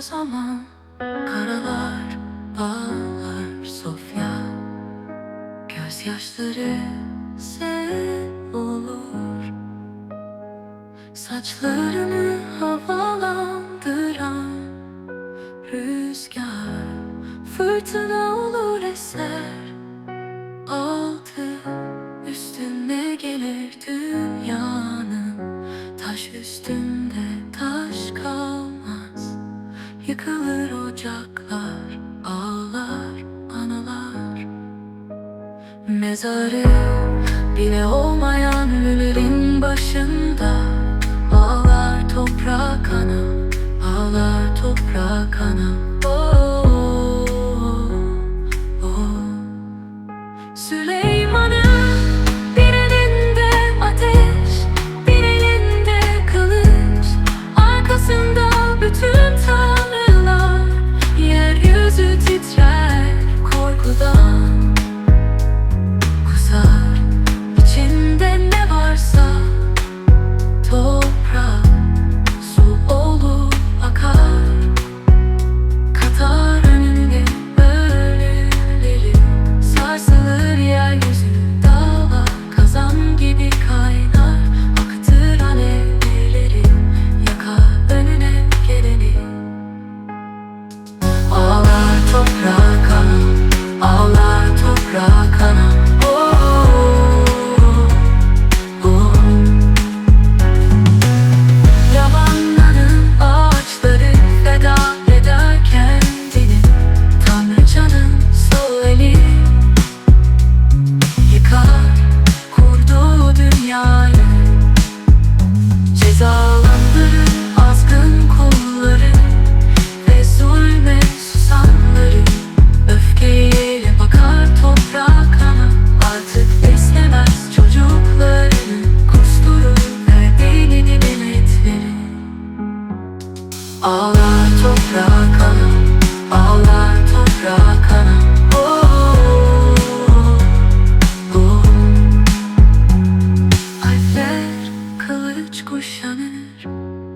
zaman Karalar bağlar Sofya. Gözyaşları sel olur. Saçlarını havalandıran Yıkılır ocaklar, ağlar analar. Mezarı bile olmayan ölülerin başında Ağlar toprak ana, Ağlar Ana Oh, oh. Kılıç kuşanır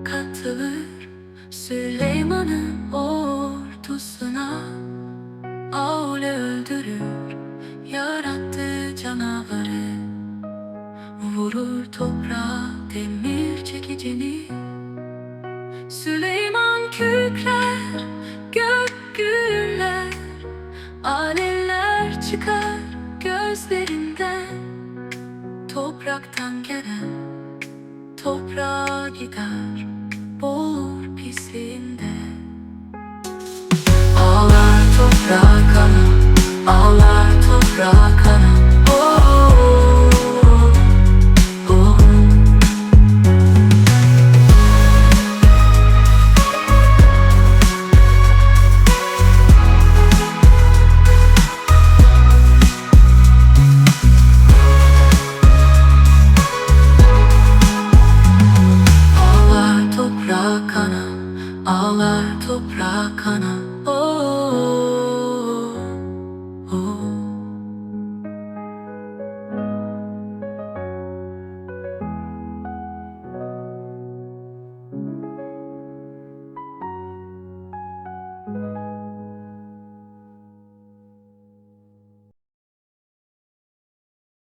Katılır. Süleyman'ın ordusuna Ağle öldürür. Yarattığı canavarı Vurur toprağa demir çekicini Kükrer, gök gürler Alevler çıkar gözlerinden. Topraktan gelen toprağa gider Boğulur pisliğinde. Ağlar toprak ana, ağlar toprak ana toprağa kana oh, oh, oh.